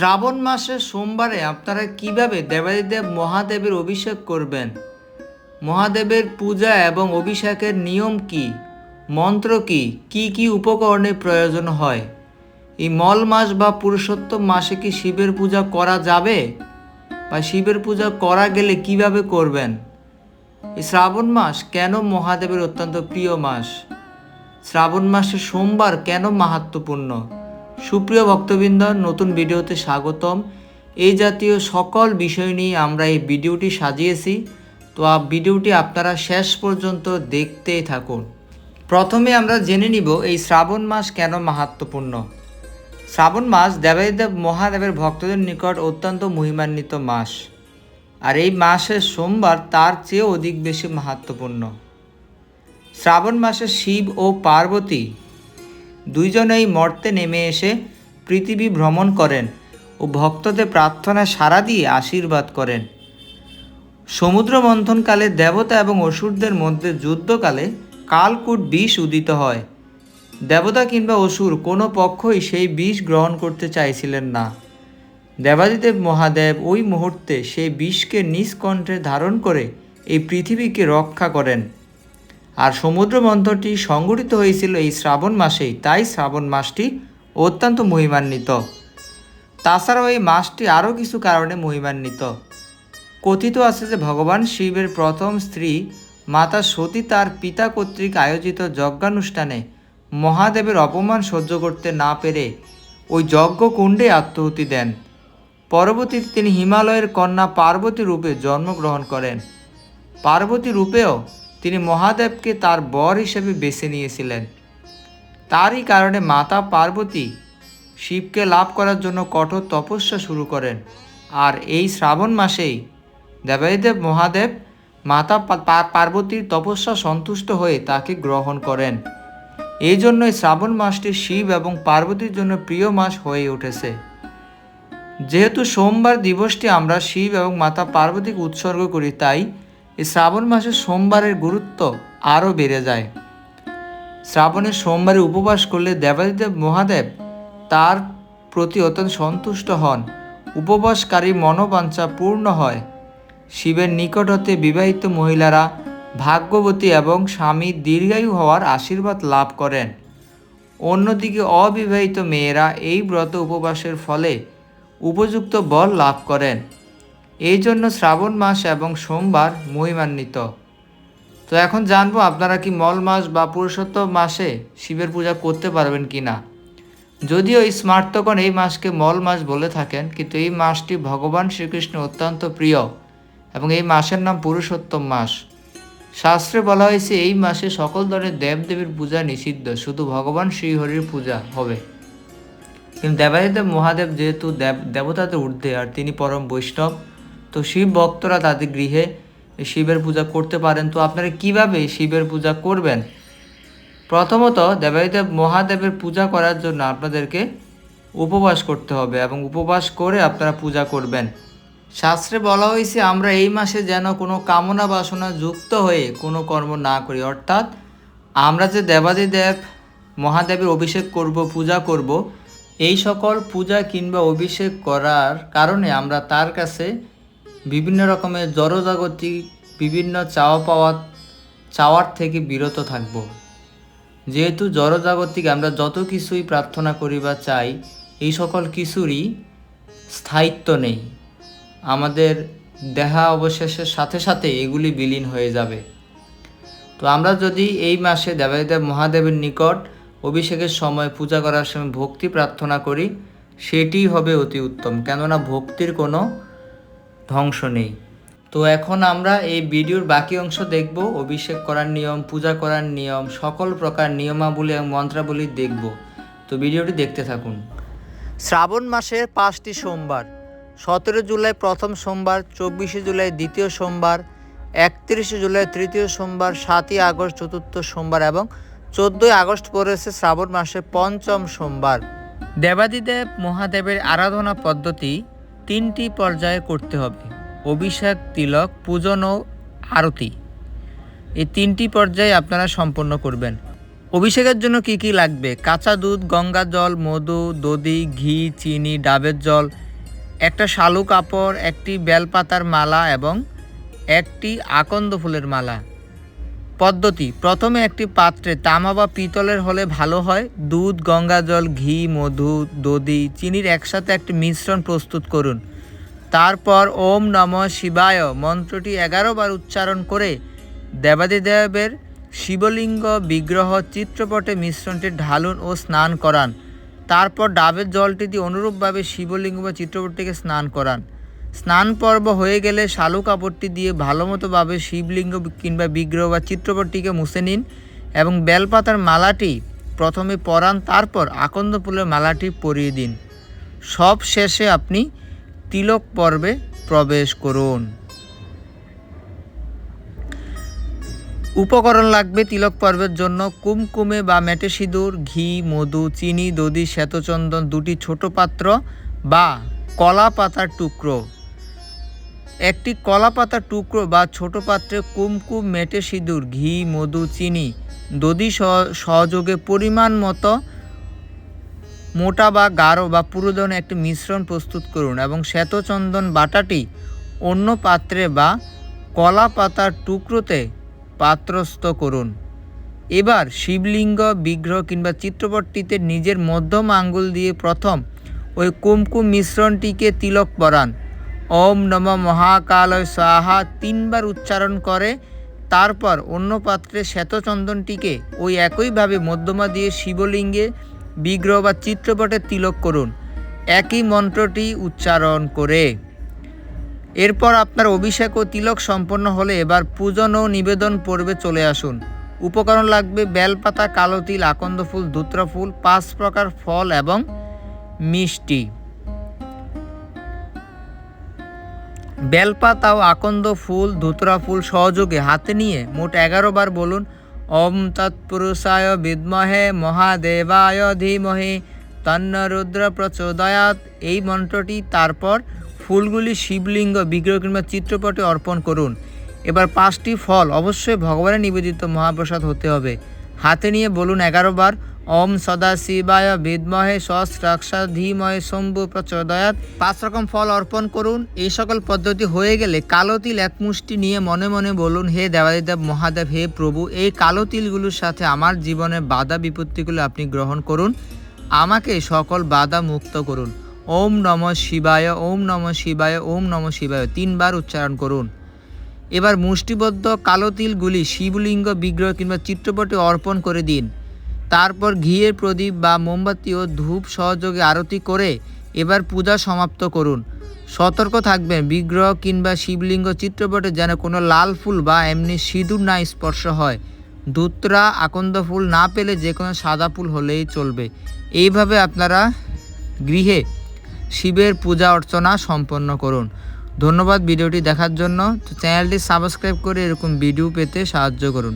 শ্রাবণ মাসের সোমবারে আপনারা কীভাবে দেবাদিদেব মহাদেবের অভিষেক করবেন? মহাদেবের পূজা এবং অভিষেকের নিয়ম কি? মন্ত্র কি? কি কি উপকরণের প্রয়োজন হয়? এই মল মাস বা পুরুষোত্তম মাসে কি শিবের পূজা করা যাবে? বা শিবের পূজা করা গেলে কীভাবে করবেন? এই শ্রাবণ মাস কেন মহাদেবের অত্যন্ত প্রিয় মাস? শ্রাবণ মাসে সোমবার কেন মাহাত্মপূর্ণ সুপ্রিয় ভক্তবৃন্দ, নতুন ভিডিওতে স্বাগতম। এই জাতীয় সকল বিষয় নিয়ে আমরা এই ভিডিওটি সাজিয়েছি। তো ভিডিওটি আপনারা শেষ পর্যন্ত দেখতেই থাকুন। প্রথমে আমরা জেনে নিব এই শ্রাবণ মাস কেন মাহাত্মপূর্ণ শ্রাবণ মাস দেবাদিদেব মহাদেবের ভক্তদের নিকট অত্যন্ত মহিমান্বিত মাস। আর এই মাসের সোমবার তার চেয়েও অধিক বেশি মাহাত্মপূর্ণ শ্রাবণ মাসে শিব ও পার্বতী দুইজনেই মর্তে নেমে এসে পৃথিবী ভ্রমণ করেন ও ভক্তদের প্রার্থনায় সাড়া দিয়ে আশীর্বাদ করেন। সমুদ্র মন্থনকালে দেবতা এবং অসুরদের মধ্যে যুদ্ধকালে কালকূট বিষ উদিত হয়। দেবতা কিংবা অসুর কোনো পক্ষই সেই বিষ গ্রহণ করতে চাইছিলেন না। দেবাদিদেব মহাদেব ওই মুহূর্তে সেই বিষকে নিজ কণ্ঠে ধারণ করে এই পৃথিবীকে রক্ষা করেন। আর সমুদ্র মন্থনটি সংঘটিত হয়েছিল এই শ্রাবণ মাসেই, তাই শ্রাবণ মাসটি অত্যন্ত মহিমান্বিত। তাছাড়াও এই মাসটি আরও কিছু কারণে মহিমান্বিত। কথিত আছে যে ভগবান শিবের প্রথম স্ত্রী মাতা সতী তার পিতা কর্তৃক আয়োজিত যজ্ঞানুষ্ঠানে মহাদেবের অপমান সহ্য করতে না পেরে ওই যজ্ঞ কুণ্ডে আত্মহুতি দেন। পরবর্তীতে তিনি হিমালয়ের কন্যা পার্বতী রূপে জন্মগ্রহণ করেন। পার্বতী রূপেও তিনি মহাদেবকে তার বর হিসেবে বেছে নিয়েছিলেন। তারই কারণে মাতা পার্বতী শিবকে লাভ করার জন্য কঠোর তপস্যা শুরু করেন। আর এই শ্রাবণ মাসেই দেবাদিদেব মহাদেব মাতা পার্বতীর তপস্যা সন্তুষ্ট হয়ে তাকে গ্রহণ করেন। এই জন্যই শ্রাবণ মাসটি শিব এবং পার্বতীর জন্য প্রিয় মাস হয়ে উঠেছে। যেহেতু সোমবার দিবসটি আমরা শিব এবং মাতা পার্বতীকে উৎসর্গ করি, তাই এই শ্রাবণ মাসে সোমবারের গুরুত্ব আরও বেড়ে যায়। শ্রাবণের সোমবারে উপবাস করলে দেবাদিদেব মহাদেব তার প্রতি অত্যন্ত সন্তুষ্ট হন। উপবাসকারী মনোবাঞ্ছা পূর্ণ হয়। শিবের নিকট হতে বিবাহিত মহিলারা ভাগ্যবতী এবং স্বামী দীর্ঘায়ু হওয়ার আশীর্বাদ লাভ করেন। অন্যদিকে অবিবাহিত মেয়েরা এই ব্রত উপবাসের ফলে উপযুক্ত বল লাভ করেন। এই জন্য শ্রাবণ মাস এবং সোমবার মহিমান্বিত। তো এখন জানব আপনারা কি মল মাস বা পুরুষোত্তম মাসে শিবের পূজা করতে পারবেন কি না যদিও এই স্মার্তগণ এই মাসকে মল মাস বলে থাকেন, কিন্তু এই মাসটি ভগবান শ্রীকৃষ্ণ অত্যন্ত প্রিয় এবং এই মাসের নাম পুরুষোত্তম মাস। শাস্ত্রে বলা হয়েছে, এই মাসে সকল ধরনের দেবদেবীর পূজা নিষিদ্ধ, শুধু ভগবান শ্রীহরির পূজা হবে। কিন্তু দেবাদিদেব মহাদেব যেহেতু দেব দেবতাদের ঊর্ধ্বে, আর তিনি পরম বৈষ্ণব তো শিব ভক্তরা তাদের গৃহে শিবের পূজা করতে পারেন। তো আপনারা কীভাবে শিবের পূজা করবেন? প্রথমত দেবাদিদেব মহাদেবের পূজা করার জন্য আপনাদেরকে উপবাস করতে হবে এবং উপবাস করে আপনারা পূজা করবেন। শাস্ত্রে বলা হয়েছে, আমরা এই মাসে যেন কোনো কামনা বাসনা যুক্ত হয়ে কোনো কর্ম না করি। অর্থাৎ আমরা যে দেবাদিদেব মহাদেবের অভিষেক করব, পূজা করব, এই সকল পূজা কিংবা অভিষেক করার কারণে আমরা তার কাছে বিভিন্ন রকমের জড়জাগতিক বিভিন্ন চাওয়া পাওয়া, চাওয়ার থেকে বিরত থাকব। যেহেতু জড়জাগতিক আমরা যত কিছুই প্রার্থনা করি বা চাই, এই সকল কিছুরই স্থায়িত্ব নেই। আমাদের দেহা অবশেষের সাথে সাথে এগুলি বিলীন হয়ে যাবে। তো আমরা যদি এই মাসে দেবাদিদেব মহাদেবের নিকট অভিষেকের সময় পূজা করার সময় ভক্তি প্রার্থনা করি, সেটিই হবে অতি উত্তম। কেননা ভক্তির কোনো ধ্বংস নেই। তো এখন আমরা এই ভিডিওর বাকি অংশ দেখব, অভিষেক করার নিয়ম, পূজা করার নিয়ম, সকল প্রকার নিয়মাবলী এবং মন্ত্রাবলী দেখব। তো ভিডিওটি দেখতে থাকুন। শ্রাবণ মাসের পাঁচটি সোমবার, সতেরো জুলাই প্রথম সোমবার, চব্বিশে জুলাই দ্বিতীয় সোমবার, একত্রিশে জুলাই তৃতীয় সোমবার, সাতই আগস্ট চতুর্থ সোমবার এবং চোদ্দোই আগস্ট পড়েছে শ্রাবণ মাসের পঞ্চম সোমবার। দেবাদিদেব মহাদেবের আরাধনা পদ্ধতি তিনটি পর্যায়ে করতে হবে। অভিষেক, তিলক, পূজন ও আরতি। এই তিনটি পর্যায়ে আপনারা সম্পন্ন করবেন। অভিষেকের জন্য কি কি লাগবে? কাঁচা দুধ, গঙ্গা জল, মধু, দধি, ঘি, চিনি, ডাবের জল, একটা শালু কাপড় একটি বেলপাতার মালা এবং একটি আকন্দ ফুলের মালা। পদ্ধতি। প্রথমে একটি পাত্রে তামা বা পিতলের হলে ভালো হয়। দুধ, গঙ্গা জল, ঘি, মধু, দধি, চিনির একসাথে একটি মিশ্রণ প্রস্তুত করুন। তারপর ওম নম শিবায় মন্ত্রটি এগারো বার উচ্চারণ করে দেবাদিদেবের শিবলিঙ্গ, বিগ্রহ, চিত্রপটে মিশ্রণটি ঢালুন ও স্নান করান। তারপর ডাবের জলটি দিয়ে অনুরূপভাবে শিবলিঙ্গ বা চিত্রপটটিকে স্নান করান। স্নান পর্ব হয়ে গেলে শালু কাপড়টি দিয়ে ভালোমতোভাবে শিবলিঙ্গ কিংবা বিগ্রহ বা চিত্রপটটিকে মুছে নিন এবং বেলপাতার মালাটি প্রথমে পরান, তারপর আকন্দ ফুলের মালাটি পরিয়ে দিন। সব শেষে আপনি তিলক পর্বে প্রবেশ করুন। উপকরণ লাগবে তিলক পর্বের জন্য কুমকুমে বা মেটে সিঁদুর, ঘি, মধু, চিনি, দধি, শ্বেতচন্দন দুটি ছোট পাত্র বা কলা পাতার টুকরো। একটি কলা পাতার টুকরো বা ছোট পাত্রে কুমকুম, মেটে সিঁদুর, ঘি, মধু, চিনি, দধি সহ- সহযোগে পরিমাণ মতো মোটা বা গাঢ় বা পুরো ধরনের একটি মিশ্রণ প্রস্তুত করুন এবং শ্বেতচন্দন বাটাটি অন্য পাত্রে বা কলা পাতার টুকরোতে পাত্রস্থ করুন। এবার শিবলিঙ্গ, বিগ্রহ কিংবা চিত্রপটটিতে নিজের মধ্যম আঙ্গুল দিয়ে প্রথম ওই কুমকুম মিশ্রণটিকে তিলক পরান ওম নম মহাকালয় সাহা তিনবার উচ্চারণ করে। তারপর অন্য পাত্রে শ্বেতচন্দনটিকে ওই একইভাবে মধ্যমা দিয়ে শিবলিঙ্গে, বিগ্রহ বা চিত্রপটে তিলক করুন। একই মন্ত্রটি উচ্চারণ করে। এরপর আপনার অভিষেক ও তিলক সম্পন্ন হলে এবার পূজন ও নিবেদন পর্বে চলে আসুন। উপকরণ লাগবে বেলপাতা, কালো তিল, আকন্দ ফুল, ধুত্রা ফুল, পাঁচ প্রকার ফল এবং মিষ্টি। বেলপাতা ও আকন্দ ফুল, ধুতরা ফুল সহযোগে হাতে নিয়ে মোট এগারো বার বলুন, ওম তৎপুরুষায় বিদ্মহে, মহাদেবায় ধীমহে, তন্ন রুদ্র প্রচোদয়াত এই মন্ত্রটি তারপর ফুলগুলি শিবলিঙ্গ, বিগ্রহ কিংবা চিত্রপটে অর্পণ করুন। এবার পাঁচটি ফল অবশ্যই ভগবানের নিবেদিত মহাপ্রসাদ হতে হবে। হাতে নিয়ে বলুন এগারো বার ওম সদা শিবায় বিদ্মহে সহস্রাক্ষা ধীমহে শম্ভু প্রচোদয়াত। পাঁচ রকম ফল অর্পণ করুন। এই সকল পদ্ধতি হয়ে গেলে কালো তিল এক মুষ্টি নিয়ে মনে মনে বলুন, হে দেবাদিদেব মহাদেব, হে প্রভু, এই কালো তিলগুলোর সাথে আমার জীবনে বাধা বিপত্তিগুলো আপনি গ্রহণ করুন। আমাকে সকল বাধা মুক্ত করুন। ওম নম শিবায়, ওম নম শিবায়, ওম নম শিবায় তিনবার উচ্চারণ করুন। এবার মুষ্টিবদ্ধ কালো তিলগুলি শিবলিঙ্গ, বিগ্রহ কিংবা চিত্রপটে অর্পণ করে দিন। তারপর ঘিয়ের প্রদীপ বা মোমবাতি ও ধূপ সহযোগে আরতি করে এবার পূজা সমাপ্ত করুন। সতর্ক থাকবেন, বিগ্রহ কিংবা শিবলিঙ্গ চিত্রপটে যেন কোনো লাল ফুল বা এমনি সিঁদুর না স্পর্শ হয়। দুত্রা আকন্দ ফুল না পেলে যে কোনো সাদা ফুল হলেই চলবে। এইভাবে আপনারা গৃহে শিবের পূজা অর্চনা সম্পন্ন করুন। ধন্যবাদ ভিডিওটি দেখার জন্য। তো চ্যানেলটি সাবস্ক্রাইব করে এরকম ভিডিও পেতে সাহায্য করুন।